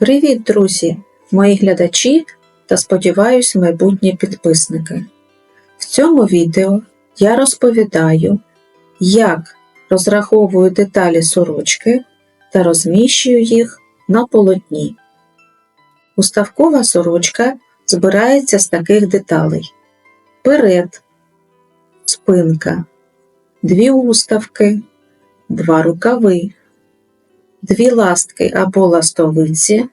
Привіт, друзі, мої глядачі та сподіваюсь, майбутні підписники. В цьому відео я розповідаю, як розраховую деталі сорочки та розміщую їх на полотні. Уставкова сорочка збирається з таких деталей: перед, спинка, дві уставки, два рукави, дві ластки або ластовиці,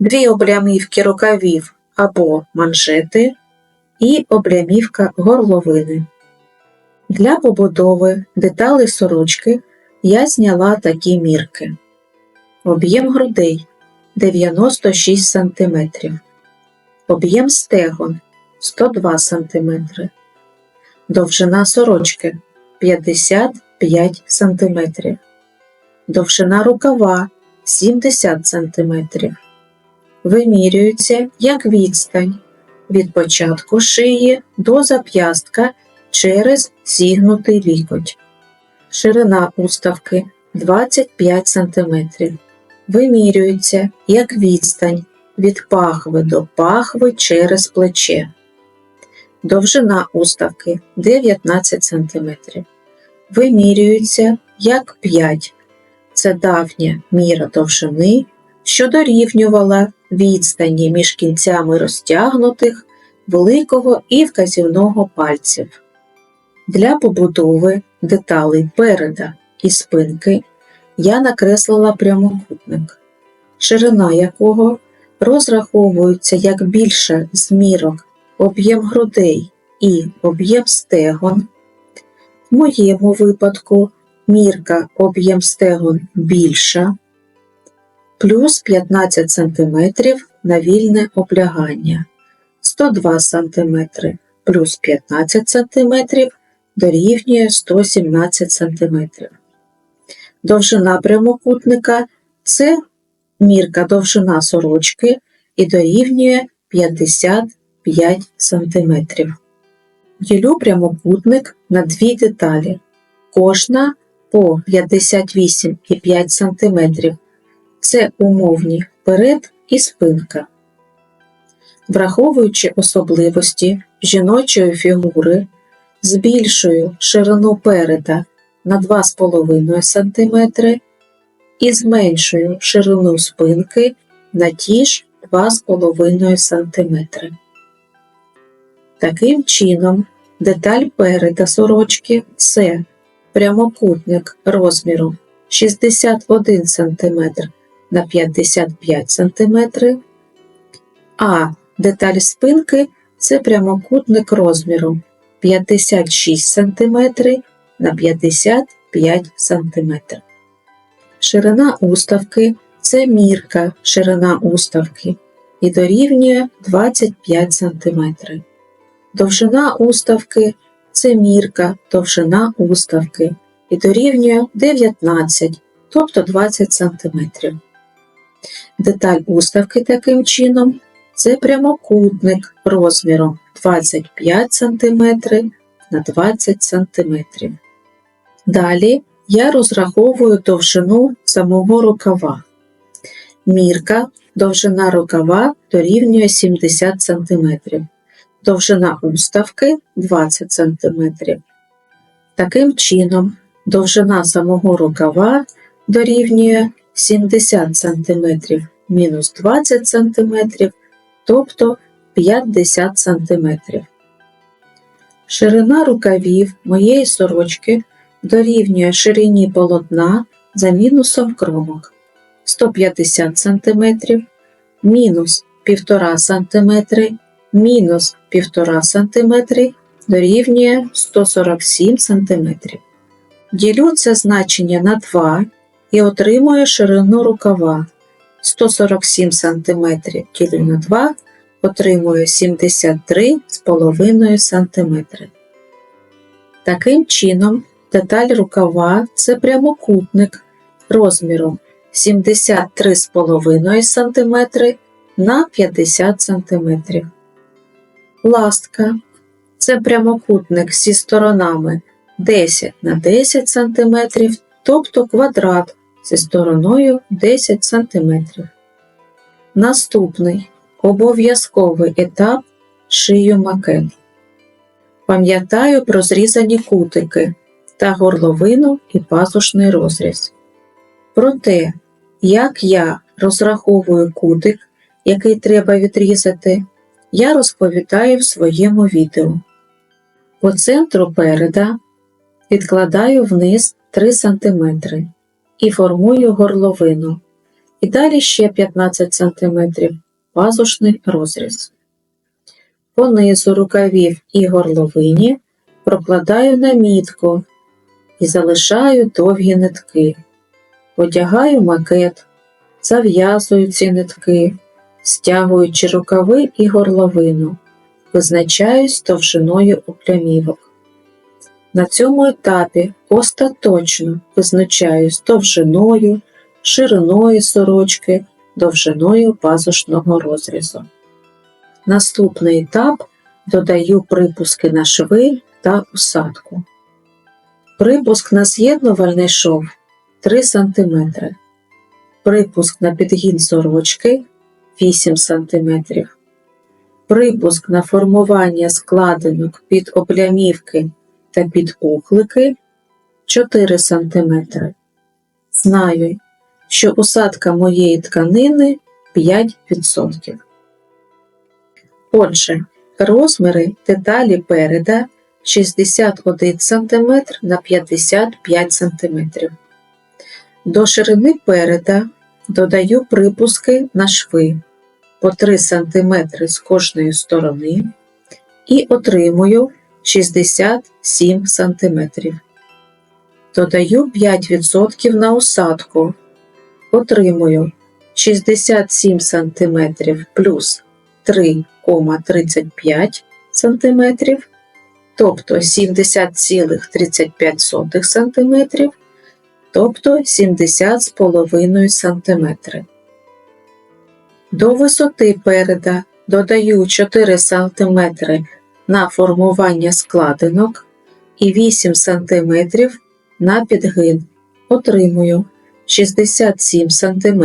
дві облямівки рукавів або манжети і облямівка горловини. Для побудови деталей сорочки я зняла такі мірки. Об'єм грудей 96 см, об'єм стегон 102 см, довжина сорочки 55 см, довжина рукава 70 см. Вимірюється як відстань від початку шиї до зап'ястка через зігнутий лікоть. Ширина уставки 25 см. Вимірюється як відстань від пахви до пахви через плече. Довжина уставки 19 см. Вимірюється як 5. Це давня міра довжини, що дорівнювала відстані між кінцями розтягнутих великого і вказівного пальців. Для побудови деталей переда і спинки я накреслила прямокутник, ширина якого розраховується як більше змірок об'єм грудей і об'єм стегон. В моєму випадку мірка об'єм стегон більша, плюс 15 см на вільне облягання, 102 см плюс 15 см дорівнює 117 см. Довжина прямокутника це мірка довжина сорочки і дорівнює 55 см. Ділю прямокутник на дві деталі, кожна по 58,5 см. Це умовні перед і спинка. Враховуючи особливості жіночої фігури, збільшую ширину переда на 2,5 см і зменшую ширину спинки на ті ж 2,5 см. Таким чином, деталь переда сорочки це прямокутник розміром 61 см на 55 см, а деталь спинки це прямокутник розміром 56 см на 55 см. Ширина уставки це мірка ширина уставки і дорівнює 25 см. Довжина уставки це мірка довжина уставки і дорівнює 19, тобто 20 см. Деталь уставки таким чином це прямокутник розміром 25 см на 20 см. Далі я розраховую довжину самого рукава. Мірка довжина рукава дорівнює 70 см, довжина уставки 20 см. Таким чином, довжина самого рукава дорівнює 70 см мінус 20 см, тобто 50 см. Ширина рукавів моєї сорочки дорівнює ширині полотна за мінусом кромок 150 см, мінус 1,5 см, мінус 1,5 см дорівнює 147 см. Ділю це значення на 2 і отримую ширину рукава 147 см ділю на 2 отримую 73,5 см. Таким чином, деталь рукава це прямокутник розміром 73,5 см на 50 см. Ластка це прямокутник зі сторонами 10 на 10 см, тобто квадрат зі стороною 10 см. Наступний обов'язковий етап шию макет. Пам'ятаю про зрізані кутики та горловину і пазушний розріз. Про те, як я розраховую кутик, який треба відрізати, я розповідаю в своєму відео. По центру переда відкладаю вниз 3 см і формую горловину. І далі ще 15 см пазушний розріз. По низу рукавів і горловині прокладаю намітку і залишаю довгі нитки. Одягаю макет, зав'язую ці нитки, стягуючи рукави і горловину, визначаюсь довжиною оплямівок. На цьому етапі остаточно визначаюсь довжиною, шириною сорочки, довжиною пазушного розрізу. Наступний етап додаю припуски на шви та усадку. Припуск на з'єднувальний шов 3 см. Припуск на підгін сорочки 8 см. Припуск на формування складинок під облямівки та під кухлики 4 см. Знаю, що усадка моєї тканини 5%. Отже, розміри деталі переда 61 см на 55 см. До ширини переда додаю припуски на шви по 3 см з кожної сторони і отримую 67 см. Додаю 5% на усадку. Отримую 67 см плюс 3,35 см, тобто 70,35 см, тобто 70,5 см. До висоти переда додаю 4 см на формування складинок і 8 см на підгин. Отримую 67 см.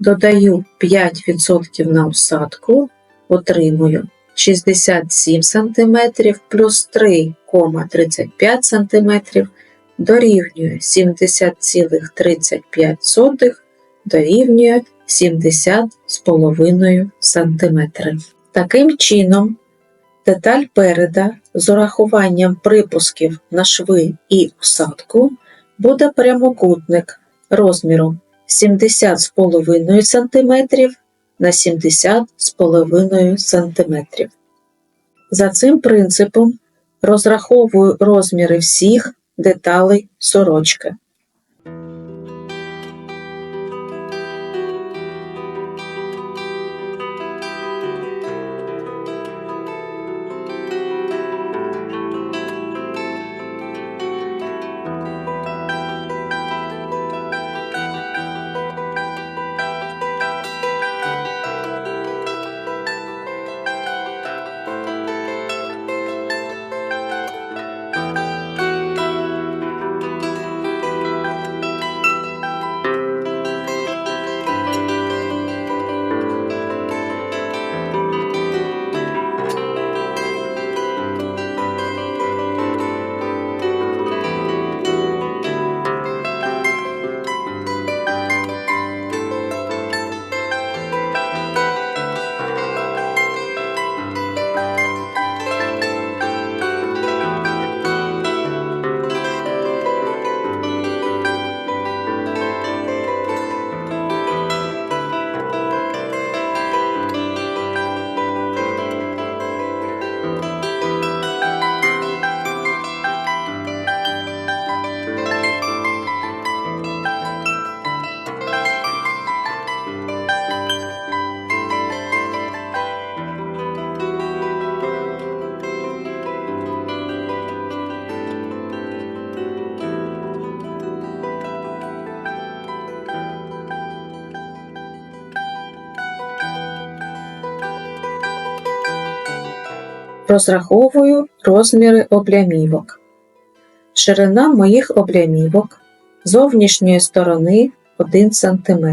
Додаю 5% на усадку, отримую 67 см плюс 3,35 см дорівнює 70,35 дорівнює 70,5 см. Таким чином, деталь переда з урахуванням припусків на шви і усадку буде прямокутник розміром 70,5 см на 70,5 см. За цим принципом розраховую розміри всіх деталей сорочки. Розраховую розміри облямівок. Ширина моїх облямівок зовнішньої сторони 1 см.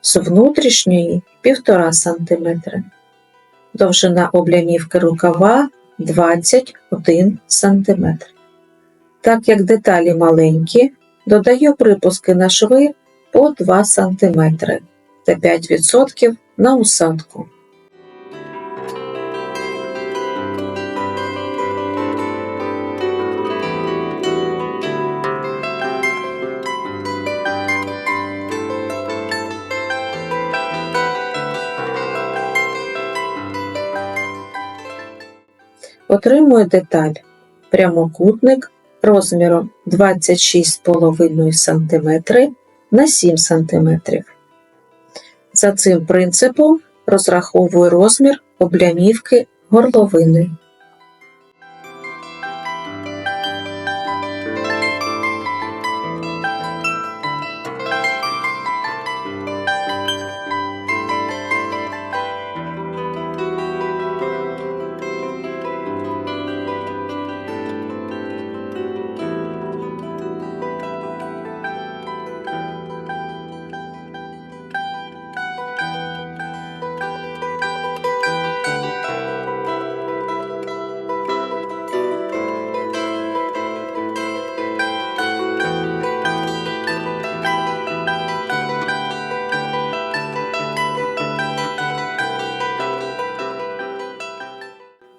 з внутрішньої 1,5 см. Довжина облямівки рукава 21 см. Так як деталі маленькі, додаю припуски на шви по 2 см та 5% на усадку. Отримую деталь прямокутник розміром 26,5 см на 7 см. За цим принципом розраховую розмір облямівки горловини.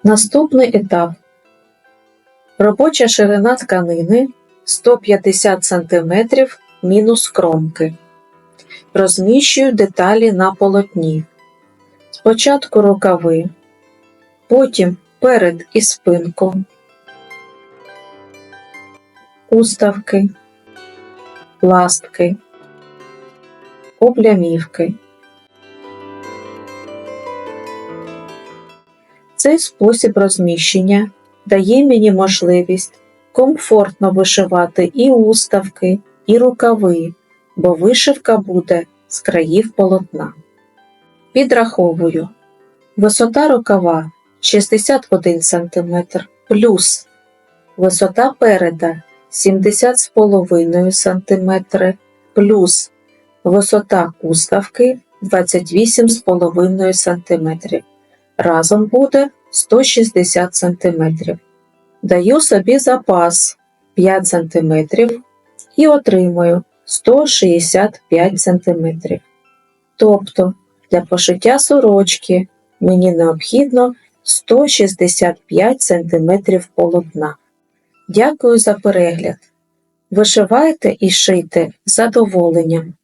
Наступний етап. Робоча ширина тканини 150 см мінус кромки. Розміщую деталі на полотні. Спочатку рукави, потім перед і спинку, уставки, ластки, облямівки. Цей спосіб розміщення дає мені можливість комфортно вишивати і уставки, і рукави, бо вишивка буде з країв полотна. Підраховую. Висота рукава 61 см плюс висота переда 70,5 см плюс висота уставки 28,5 см. Разом буде 160 см. Даю собі запас 5 см і отримую 165 см. Тобто для пошиття сорочки мені необхідно 165 см полотна. Дякую за перегляд. Вишивайте і шийте з задоволенням.